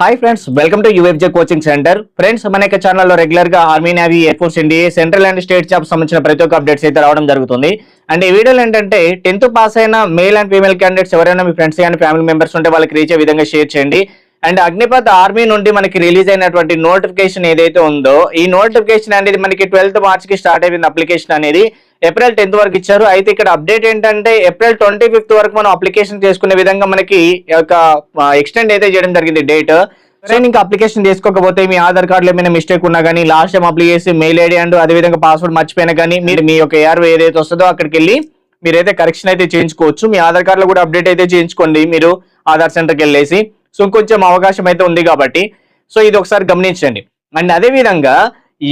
Hi friends welcome to UFJ coaching centre friends మన యొక్క ఛానల్లో రెగ్యులర్గా army navy air force NDA central and state job సంబంధించిన ప్రతి ఒక్క అప్డేట్స్ అయితే రావడం జరుగుతుంది. అండ్ ఈ వీడియోలో ఏంటంటే టెన్త్ పాస్ అయిన మేల్ అండ్ ఫీమేల్ క్యాండిడేట్స్ ఎవరైనా మీ ఫ్రెండ్స్ కానీ ఫ్యామిలీ మెంబర్స్ ఉంటే వాళ్ళకి రీచ్ విధంగా షేర్ చేయండి. అండ్ అగ్నిపథ్ ఆర్మీ నుండి మనకి రిలీజ్ అయినటువంటి నోటిఫికేషన్ ఏదైతే ఉందో ఈ నోటిఫికేషన్ అనేది మనకి ట్వెల్త్ మార్చ్కి స్టార్ట్ అయిపోయింది అప్లికేషన్ అనేది. ఏప్రిల్ టెన్త్ వరకు ఇచ్చారు. అయితే ఇక్కడ అప్డేట్ ఏంటంటే ఏప్రిల్ ట్వంటీ ఫిఫ్త్ వరకు మనం అప్లికేషన్ చేసుకునే విధంగా మనకి ఒక ఎక్స్టెండ్ అయితే చేయడం జరిగింది డేట్. సరే ఇంకా అప్లికేషన్ చేసుకోకపోతే మీ ఆధార్ కార్డులో ఏమైనా మిస్టేక్ ఉన్నా కానీ లాస్ట్ టైం అప్లై చేసి మెయిల్ ఐడి అండ్ అదేవిధంగా పాస్వర్డ్ మర్చిపోయినా కానీ మీరు మీ యొక్క ఏఆర్ ఏదైతే వస్తుందో అక్కడికి వెళ్ళి మీరైతే కరెక్షన్ అయితే చేయించుకోవచ్చు. మీ ఆధార్ కార్డులో కూడా అప్డేట్ అయితే చేయించుకోండి మీరు ఆధార్ సెంటర్కి వెళ్ళేసి. సో కొంచెం అవకాశం అయితే ఉంది కాబట్టి సో ఇది ఒకసారి గమనించండి. అండ్ అదే విధంగా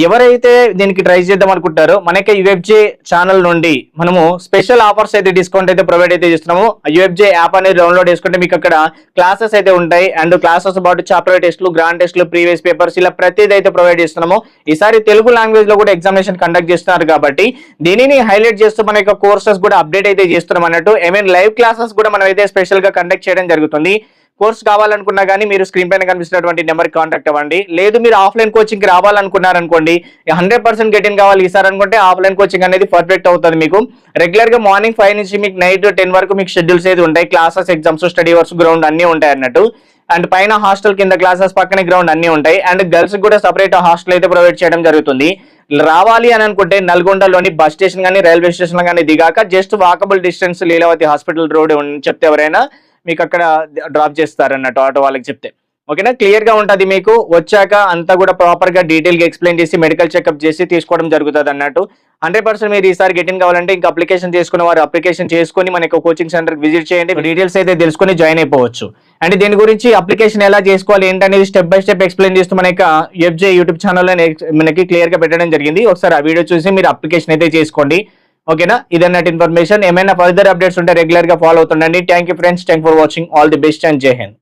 ఎవరైతే దీనికి ట్రై చేద్దాం అనుకుంటారో మనకి యుఎఫ్జే ఛానల్ నుండి మనము స్పెషల్ ఆఫర్స్ అయితే డిస్కౌంట్ అయితే ప్రొవైడ్ అయితే చేస్తున్నాము. యుఎఫ్జే యాప్ అనేది డౌన్లోడ్ చేసుకుంటే మీకు అక్కడ క్లాసెస్ అయితే ఉంటాయి. అండ్ క్లాసెస్ పాటు చాప్టర్ టెస్ట్లు గ్రాండ్ టెస్ట్లు ప్రీవియస్ పేపర్స్ ఇలా ప్రతిదీ అయితే ప్రొవైడ్ చేస్తున్నాము. ఈసారి తెలుగు లాంగ్వేజ్లో కూడా ఎగ్జామినేషన్ కండక్ట్ చేస్తున్నారు కాబట్టి దీనిని హైలైట్ చేస్తూ మన యొక్క కోర్సెస్ కూడా అప్డేట్ అయితే చేస్తున్నాం అన్నట్టు. ఐ మీన్ లైవ్ క్లాసెస్ కూడా మనం అయితే స్పెషల్గా కండక్ట్ చేయడం జరుగుతుంది. కోర్స్ కావాలనుకున్నా కానీ మీరు స్క్రీన్ పైన కనిపిస్తున్నటువంటి నెంబర్ కాంటాక్ట్ అవ్వండి. లేదు మీరు ఆఫ్లైన్ కోచింగ్ రావాలనుకున్నారనుకోండి హండ్రెడ్ పర్సెంట్ గెటిన్ కావాలి. ఈసారి అనుకుంటే ఆఫ్లైన్ కోచింగ్ అనేది పర్ఫెక్ట్ అవుతుంది మీకు. రెగ్యులర్గా మార్నింగ్ ఫైవ్ నుంచి మీకు నైట్ టెన్ వరకు మీకు షెడ్యూల్స్ ఏది ఉంటాయి? Classes exams study works ground అన్ని ఉంటాయి అన్నట్టు. అండ్ పైన హాస్టల్ కింద క్లాసెస్ పక్కనే గ్రౌండ్ అన్ని ఉంటాయి. అండ్ గర్ల్స్ కూడా సపరేట్ హాస్టల్ అయితే ప్రొవైడ్ చేయడం జరుగుతుంది. రావాలి అని అనుకుంటే నల్గొండలోని బస్ స్టేషన్ కానీ రైల్వే స్టేషన్ కానీ దిగాక just walkable distance Leelavathi hospital road చెప్తే ఎవరైనా మీకు అక్కడ డ్రాప్ చేస్తారన్నట్టు ఆటో వాళ్ళకి చెప్తే. ఓకేనా? క్లియర్గా మీకు. వచ్చాక అంతా కూడా ప్రాపర్గా డీటెయిల్గా ఎక్స్ప్లెయిన్ చేసి మెడికల్ చెకప్ చేసి తీసుకోవడం జరుగుతుంది అన్నట్టు హండ్రెడ్ పర్సెంట్ మీరు ఈసారి గెటిన్ కావాలంటే ఇంకా అప్లికేషన్ చేసుకున్న వారు అప్లికేషన్ చేసుకొని మనకు కోచింగ్ సెంటర్ విజిట్ చేయండి. డీటెయిల్స్ అయితే తెలుసుకొని జాయిన్ అయిపోవచ్చు. అండ్ దీని గురించి అప్లికేషన్ ఎలా చేసుకోవాలి ఏంటనేది స్టెప్ బై స్టెప్ ఎక్స్ప్లెయిన్ చేస్తూ మన యొక్క ఎఫ్జే యూట్యూబ్ ఛానల్లో మనకి క్లియర్గా పెట్టడం జరిగింది. ఒకసారి ఆ వీడియో చూసి మీరు అప్లికేషన్ అయితే చేసుకోండి. ఓకేనా? ఇదన్నట్టు ఇన్ఫర్మేషన్. ఏమైనా ఫర్దర్ అప్డేట్స్ ఉంటే రెగ్యులర్గా follow అవుతుండండి. Thank you friends thank for watching all the best and జై హింద్